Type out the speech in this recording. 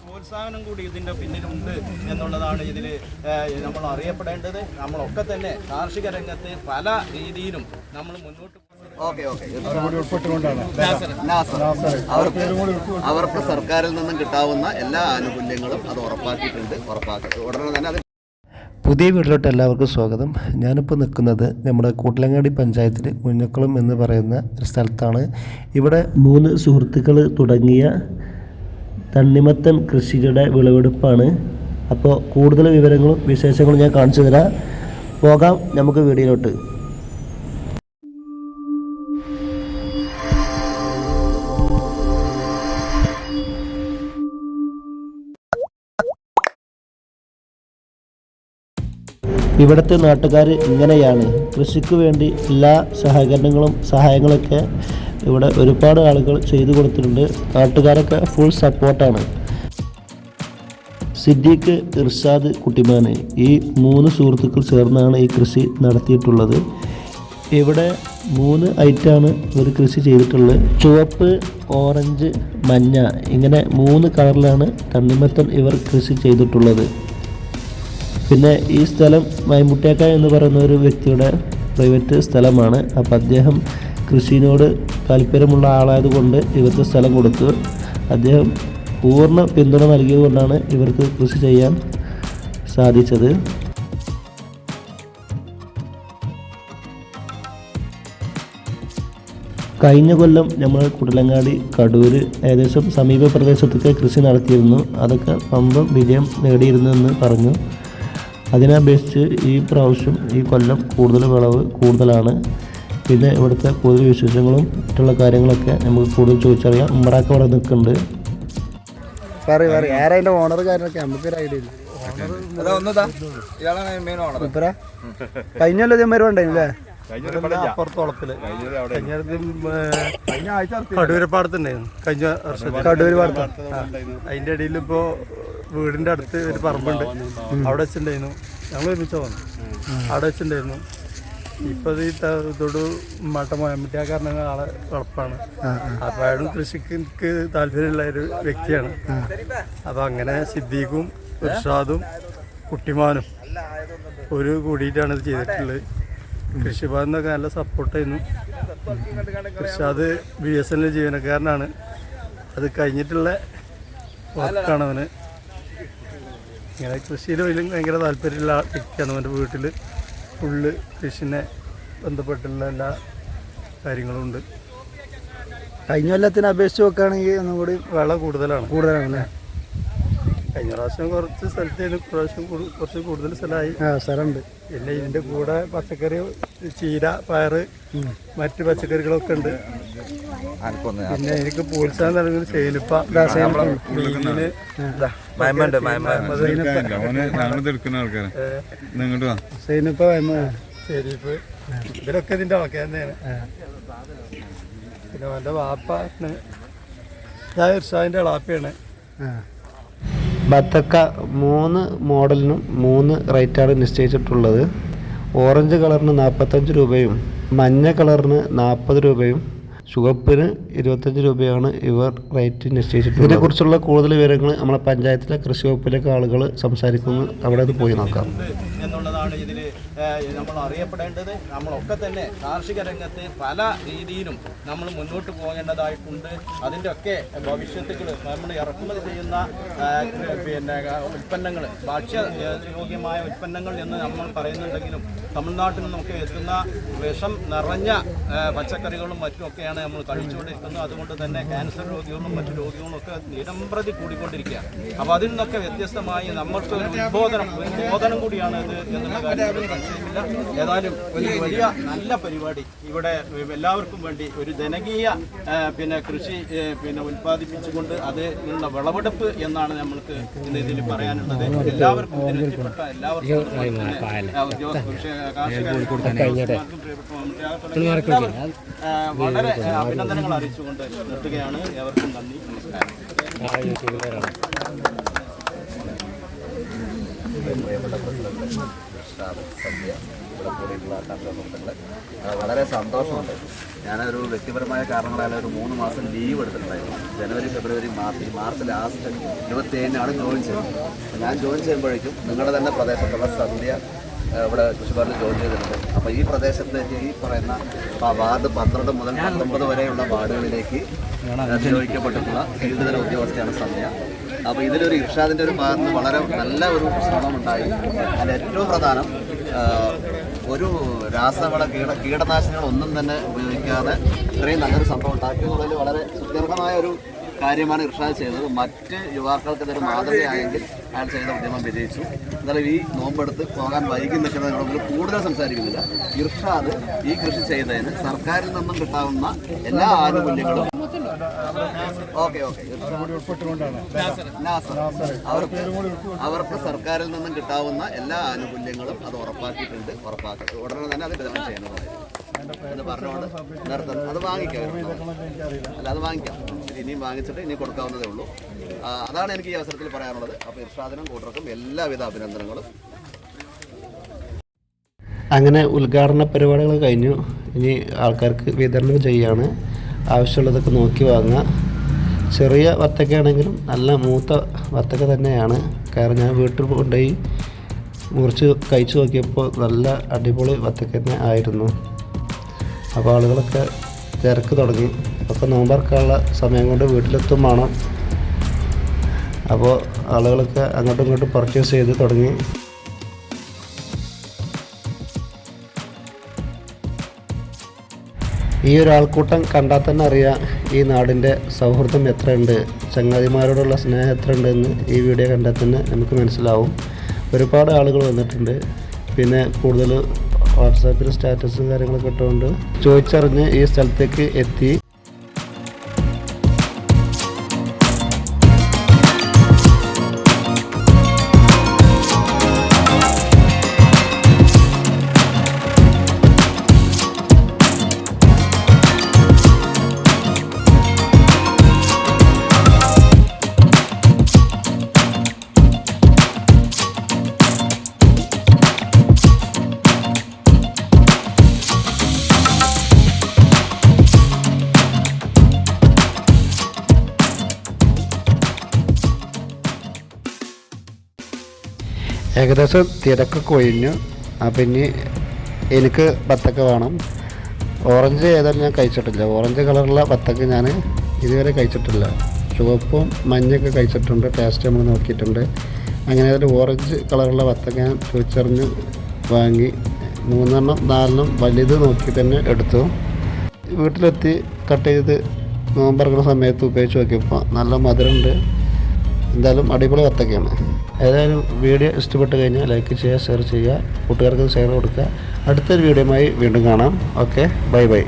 പ്രോത്സാഹനം കൂടി ഇതിന്റെ പിന്നിലുണ്ട് എന്നുള്ളതാണ് ഇതിൽ നമ്മൾ അറിയപ്പെടേണ്ടത്. നമ്മളൊക്കെ തന്നെ കാർഷിക രംഗത്ത് പല രീതിയിലും നമ്മൾ മുന്നോട്ട് ഓക്കെ ഓക്കെ. നാസർ. അവർക്ക് അവർക്ക് സർക്കാരിൽ നിന്നും കിട്ടാവുന്ന എല്ലാ ആനുകൂല്യങ്ങളും അത് ഉറപ്പാക്കിയിട്ടുണ്ട്. ഉറപ്പാക്കി ഉടനെ തന്നെ അത് പുതിയ വീട്ടിലോട്ട് എല്ലാവർക്കും സ്വാഗതം. ഞാനിപ്പോൾ നിൽക്കുന്നത് നമ്മുടെ കൂട്ടിലങ്ങാടി പഞ്ചായത്തിൽ മുഞ്ഞക്കുളം എന്ന് പറയുന്ന ഒരു സ്ഥലത്താണ്. ഇവിടെ മൂന്ന് സുഹൃത്തുക്കൾ തുടങ്ങിയ തണ്ണിമത്തൻ കൃഷിയുടെ വിളവെടുപ്പാണ്. അപ്പോൾ കൂടുതൽ വിവരങ്ങളും വിശേഷങ്ങളും ഞാൻ കാണിച്ചു തരാം. പോകാം നമുക്ക് വീഡിയോയിലോട്ട് ഇവിടുത്തെ നാട്ടുകാർ ഇങ്ങനെയാണ്. കൃഷിക്ക് വേണ്ടി എല്ലാ സഹകരണങ്ങളും സഹായങ്ങളൊക്കെ ഇവിടെ ഒരുപാട് ആളുകൾ ചെയ്തു കൊടുത്തിട്ടുണ്ട്. നാട്ടുകാരൊക്കെ ഫുൾ സപ്പോർട്ടാണ് സിദ്ദീഖ് ഇർഷാദ് കുട്ടിമാന് ഈ മൂന്ന് സുഹൃത്തുക്കൾ ചേർന്നാണ് ഈ കൃഷി നടത്തിയിട്ടുള്ളത്. ഇവിടെ മൂന്ന് ഐറ്റമാണ് ഇവർ കൃഷി ചെയ്തിട്ടുള്ളത്. ചുവപ്പ് ഓറഞ്ച് മഞ്ഞ ഇങ്ങനെ മൂന്ന് കളറിലാണ് തണ്ണിമത്തൻ ഇവർ കൃഷി ചെയ്തിട്ടുള്ളത്. പിന്നെ ഈ സ്ഥലം മൈമുട്ടേക്ക എന്ന് പറയുന്ന ഒരു വ്യക്തിയുടെ പ്രൈവറ്റ് സ്ഥലമാണ്. അപ്പം അദ്ദേഹം കൃഷിനോട് താല്പര്യമുള്ള ആളായതുകൊണ്ട് ഇവർക്ക് സ്ഥലം കൊടുത്തു. അദ്ദേഹം പൂർണ പിന്തുണ നൽകിയതുകൊണ്ടാണ് ഇവർക്ക് കൃഷി ചെയ്യാൻ സാധിച്ചത്. കഴിഞ്ഞ കൊല്ലം നമ്മൾ കുടലങ്ങാടി കടൂര് ഏകദേശം സമീപ പ്രദേശത്തൊക്കെ കൃഷി നടത്തിയിരുന്നു. അതൊക്കെ പമ്പം വിജയം നേടിയിരുന്നു എന്ന് പറഞ്ഞു. അതിനെ അപേക്ഷിച്ച് ഈ പ്രാവശ്യം ഈ കൊല്ലം കൂടുതൽ വിളവ് കൂടുതലാണ്. പിന്നെ ഇവിടുത്തെ കൂടുതൽ വിശേഷങ്ങളും മറ്റുള്ള കാര്യങ്ങളൊക്കെ നമുക്ക് കൂടുതൽ ചോദിച്ചറിയാം. ഉമ്മറാക്ക അവിടെ നിൽക്കുന്നുണ്ട്. പറയും പറയും. ആരതിന്റെ ഓണർ കാര്യമൊക്കെ നമുക്കൊരു ഐഡിയ ഇല്ല. മൂപ്പരാ? കഴിഞ്ഞല്ലോ ഇതേമാതിരി ഉണ്ടായില്ലേ അപ്പുറത്തോളത്തിൽ കടൂരപ്പാടത്തുണ്ടായിരുന്നു കഴിഞ്ഞ വർഷം കടൂര് പാടത്ത് അതിന്റെ ഇടയിൽ ഇപ്പോ വീടിന്റെ അടുത്ത് ഒരു പറമ്പുണ്ട്. അവിടെ വെച്ചിട്ടുണ്ടായിരുന്നു. ഞങ്ങൾ ഒരുമിച്ച് വന്നു അവിടെ വെച്ചിട്ടുണ്ടായിരുന്നു. ഇപ്പൊ ഇതോട് ഈ പോയാൻ മട്ട മോയമ്പറ്റിയ കാരണം ആളെ ഉറപ്പാണ് അപ്പൊ അയാളും കൃഷിക്ക് താല്പര്യമുള്ള ഒരു വ്യക്തിയാണ്. അപ്പൊ അങ്ങനെ സിദ്ദീഖും ഇർഷാദും കുട്ടിമാനും ഒരു കൂടിയിട്ടാണ് ഇത് ചെയ്തിട്ടുള്ളത്. കൃഷിഭവൻ എന്നൊക്കെ നല്ല സപ്പോർട്ടായിരുന്നു Urshad Irshad B S N ജീവനക്കാരനാണ്. അത് കഴിഞ്ഞിട്ടുള്ള വർക്കാണ് അവന്. ഇങ്ങനെ കൃഷിയിൽ വലിയ ഭയങ്കര താല്പര്യമുള്ള വ്യക്തിയാണ് അവന്റെ വീട്ടിൽ. ഫുള്ള് കൃഷിനെ ബന്ധപ്പെട്ടുള്ള എല്ലാ കാര്യങ്ങളും ഉണ്ട്. കഴിഞ്ഞ കൊല്ലത്തിന് അപേക്ഷിച്ച് നോക്കുകയാണെങ്കിൽ ഒന്നും കൂടി വിള കൂടുതലാണ്. കൂടുതലാണ് അല്ലേ കഴിഞ്ഞ പ്രാവശ്യം കുറച്ച് സ്ഥലത്തേന് പ്രാവശ്യം കുറച്ച് കൂടുതൽ സ്ഥലമായി. ആ സ്ഥലമുണ്ട്. പിന്നെ ഇതിന്റെ കൂടെ പച്ചക്കറി ചീര പയറ് മറ്റ് പച്ചക്കറികളൊക്കെ ഉണ്ട്. പിന്നെ എനിക്ക് പ്രോത്സാഹനം നൽകുന്നത് സേനിപ്പ. സൈനിപ്പ. ഇവരൊക്കെ ഇതിന്റെ ആൾക്കാർ തന്നെയാണ്. പിന്നെ അവന്റെ വാപ്പാണ്. ഞാൻ അളാപ്പയാണ് ഇളാപ്പയാണ്. ബത്തക്ക മൂന്ന് മോഡലിനും മൂന്ന് റേറ്റാണ് നിശ്ചയിച്ചിട്ടുള്ളത്. ഓറഞ്ച് കളറിന് നാൽപ്പത്തഞ്ച് രൂപയും മഞ്ഞ കളറിന് നാൽപ്പത് രൂപയും ചുവപ്പിന് ഇരുപത്തഞ്ച് രൂപയാണ് ഇവർ റേറ്റ് നിശ്ചയിച്ചിട്ടുള്ളത്. ഇതിനെക്കുറിച്ചുള്ള കൂടുതൽ വിവരങ്ങൾ നമ്മളെ പഞ്ചായത്തിലെ കൃഷി വകുപ്പിലേക്ക് ആളുകൾ സംസാരിക്കുന്നു. അവിടെ അത് പോയി നോക്കാം. എന്നുള്ളതാണ് ഇതിൽ നമ്മൾ അറിയപ്പെടേണ്ടത്. നമ്മളൊക്കെ തന്നെ കാർഷിക രംഗത്ത് പല രീതിയിലും നമ്മൾ മുന്നോട്ട് പോകേണ്ടതായിട്ടുണ്ട്. അതിന്റെ ഒക്കെ ഭവിഷ്യത്തുകൾ നമ്മൾ ഇറക്കുമതി ചെയ്യുന്ന പിന്നെ ഉൽപ്പന്നങ്ങൾ ഭക്ഷ്യയോഗ്യമായ യോഗ്യമായ ഉൽപ്പന്നങ്ങൾ എന്ന് നമ്മൾ പറയുന്നുണ്ടെങ്കിലും തമിഴ്നാട്ടിൽ നിന്നൊക്കെ എത്തുന്ന വിഷം നിറഞ്ഞ പച്ചക്കറികളും മറ്റുമൊക്കെയാണ് നമ്മൾ കഴിച്ചുകൊണ്ടിരിക്കുന്നത്. അതുകൊണ്ട് തന്നെ ക്യാൻസർ രോഗികളും മറ്റു രോഗികളും ഒക്കെ നിരമ്പ്രതി കൂടിക്കൊണ്ടിരിക്കുകയാണ്. അപ്പോൾ അതിൽ നിന്നൊക്കെ വ്യത്യസ്തമായി നമ്മൾക്ക് ഒരു ഉദ്ബോധനം ഒരു ബോധനം കൂടിയാണ് ഇത് എന്നുള്ള കാര്യത്തിൽ സംശയമില്ല ഏതായാലും ഒരു വലിയ നല്ല പരിപാടി. ഇവിടെ എല്ലാവർക്കും വേണ്ടി ഒരു ജനകീയ പിന്നെ കൃഷി പിന്നെ ഉൽപ്പാദിപ്പിച്ചുകൊണ്ട് അതിനുള്ള വിളവെടുപ്പ് എന്നാണ് നമ്മൾക്ക് ഇന്ന് ഇതിൽ പറയാനുള്ളത്. എല്ലാവർക്കും എല്ലാവർക്കും ആ, ഉദ്യോഗ- കാർഷിക വളരെ വളരെ സന്തോഷമുണ്ട്. ഞാനൊരു വ്യക്തിപരമായ കാരണങ്ങളാൽ ഒരു മൂന്ന് മാസം ലീവ് എടുത്തിട്ടുണ്ടായിരുന്നു. ജനുവരി ഫെബ്രുവരി മാർച്ച് മാർച്ച് ലാസ്റ്റ് ഇരുപത്തി ഏഴിനാണ് ജോയിൻ ചെയ്യുന്നത് ഞാൻ ജോയിൻ ചെയ്യുമ്പോഴേക്കും നിങ്ങളുടെ തന്നെ പ്രദേശത്തുള്ള സന്ധ്യ ഇവിടെ കൃഷിഭവനിൽ ജോലി ചെയ്തിട്ടുണ്ട്. അപ്പോൾ ഈ പ്രദേശത്തെ ഈ പറയുന്ന വാർഡ് പന്ത്രണ്ട് മുതൽ പത്തൊമ്പത് വരെയുള്ള വാർഡുകളിലേക്ക് നിയോഗിക്കപ്പെട്ടിട്ടുള്ള ഫീൽഡ് തല ഉദ്യോഗസ്ഥയാണ് സമയം അപ്പോൾ ഇതിലൊരു ഇർഷാദിന്റെ ഒരു ഭാഗത്ത് നിന്ന് വളരെ നല്ല ഒരു ശ്രമമുണ്ടായി. അതിൽ ഏറ്റവും പ്രധാനം ഒരു രാസവള കീട കീടനാശിനികൾ ഒന്നും തന്നെ ഉപയോഗിക്കാതെ ഇത്രയും നല്ലൊരു സംഭവം ഉണ്ടാക്കിയതുള്ളതിൽ വളരെ സുദീർഘമായ ഒരു കാര്യമാണ് ഇർഷാദ് ചെയ്തത്. മറ്റ് യുവാക്കൾക്ക് ഇതൊരു മാതൃകയായെങ്കിൽ അയാൾ ചെയ്ത ഉദ്യമം വിജയിച്ചു. എന്നാലും ഈ നോമ്പെടുത്ത് പോകാൻ വൈകി നിൽക്കുന്നതിനോട് കൂടുതൽ സംസാരിക്കുന്നില്ല. ഇർഷാദ് ഈ കൃഷി ചെയ്തതിന് സർക്കാരിൽ നിന്നും കിട്ടാവുന്ന എല്ലാ ആനുകൂല്യങ്ങളും ഓക്കെ ഓക്കെ. നാസർ. അവർക്ക് അവർക്ക് സർക്കാരിൽ നിന്നും കിട്ടാവുന്ന എല്ലാ ആനുകൂല്യങ്ങളും അത് ഉറപ്പാക്കിയിട്ടുണ്ട്. ഉറപ്പാക്കി ഉടനെ തന്നെ അത് വിതരണം ചെയ്യുന്നതായിരിക്കും എന്ന് പറഞ്ഞുകൊണ്ട് നിർത്തുന്നു അത് വാങ്ങിക്കാം അല്ല അത് വാങ്ങിക്കാം. ഇനിയും വാങ്ങിച്ചിട്ട് ഇനി കൊടുക്കാവുന്നതേ ഉള്ളൂ. അതാണ് എനിക്ക് ഈ അവസരത്തിൽ പറയാനുള്ളത്. അപ്പോൾ ഇർഷാദിനും കൂട്ടർക്കും എല്ലാവിധ അഭിനന്ദനങ്ങളും. അങ്ങനെ ഉദ്ഘാടന പരിപാടികൾ കഴിഞ്ഞു. ഇനി ആൾക്കാർക്ക് വിതരണം ചെയ്യാണ്. ആവശ്യമുള്ളതൊക്കെ നോക്കി വാങ്ങുക. ചെറിയ വത്തക്കയാണെങ്കിലും നല്ല മൂത്ത വത്തക്ക തന്നെയാണ്. കാരണം ഞാൻ വീട്ടിൽ കൊണ്ടുപോയി മുറിച്ച് കഴിച്ചു നോക്കിയപ്പോൾ നല്ല അടിപൊളി വത്തക്ക തന്നെ ആയിരുന്നു. അപ്പോൾ ആളുകളൊക്കെ തിരക്ക് തുടങ്ങി. അപ്പോൾ നോമ്പറക്കാനുള്ള സമയം കൊണ്ട് വീട്ടിലെത്തും വേണം. അപ്പോൾ ആളുകളൊക്കെ അങ്ങോട്ടും ഇങ്ങോട്ടും പർച്ചേസ് ചെയ്ത് തുടങ്ങി. ഈ ഒരു ആൾക്കൂട്ടം കണ്ടാൽ തന്നെ അറിയാം ഈ നാടിന്റെ സൗഹൃദം എത്രയുണ്ട് ചങ്ങാതിമാരോടുള്ള സ്നേഹം എത്രയുണ്ട് എന്ന് ഈ വീഡിയോ കണ്ടാൽ തന്നെ നമുക്ക് മനസ്സിലാവും. ഒരുപാട് ആളുകൾ വന്നിട്ടുണ്ട്. പിന്നെ കൂടുതൽ വാട്സാപ്പിൽ സ്റ്റാറ്റസും കാര്യങ്ങളൊക്കെ ഇട്ടുകൊണ്ട് ചോദിച്ചറിഞ്ഞ് ഈ സ്ഥലത്തേക്ക് എത്തി. ഏകദേശം തിരക്കൊക്കെ ഒഴിഞ്ഞു അപ്പം ഇനി എനിക്ക് ബത്തക്ക വേണം. ഓറഞ്ച് ഏതായാലും ഞാൻ കഴിച്ചിട്ടില്ല. ഓറഞ്ച് കളറുള്ള ബത്തക്ക ഞാൻ ഇതുവരെ കഴിച്ചിട്ടില്ല. ചുവപ്പും മഞ്ഞൊക്കെ കഴിച്ചിട്ടുണ്ട്. ടേസ്റ്റ് നമ്മൾ നോക്കിയിട്ടുണ്ട്. അങ്ങനെ ഏതായാലും ഓറഞ്ച് കളറുള്ള ബത്തക്ക ഞാൻ ചോദിച്ചറിഞ്ഞ് വാങ്ങി മൂന്നെണ്ണം നാലെണ്ണം വലുത് നോക്കി തന്നെ എടുത്തു. വീട്ടിലെത്തി കട്ട് ചെയ്ത് നോമ്പറക്കുന്ന സമയത്ത് ഉപയോഗിച്ച് നോക്കിയപ്പോൾ നല്ല മധുരമുണ്ട്. എന്തായാലും അടിപൊളി വത്തക്കയാണ് ഏതായാലും വീഡിയോ ഇഷ്ടപ്പെട്ട് കഴിഞ്ഞാൽ ലൈക്ക് ചെയ്യുക ഷെയർ ചെയ്യുക കൂട്ടുകാർക്ക് ഷെയർ കൊടുക്കുക. അടുത്തൊരു വീഡിയോയുമായി വീണ്ടും കാണാം. Okay bye bye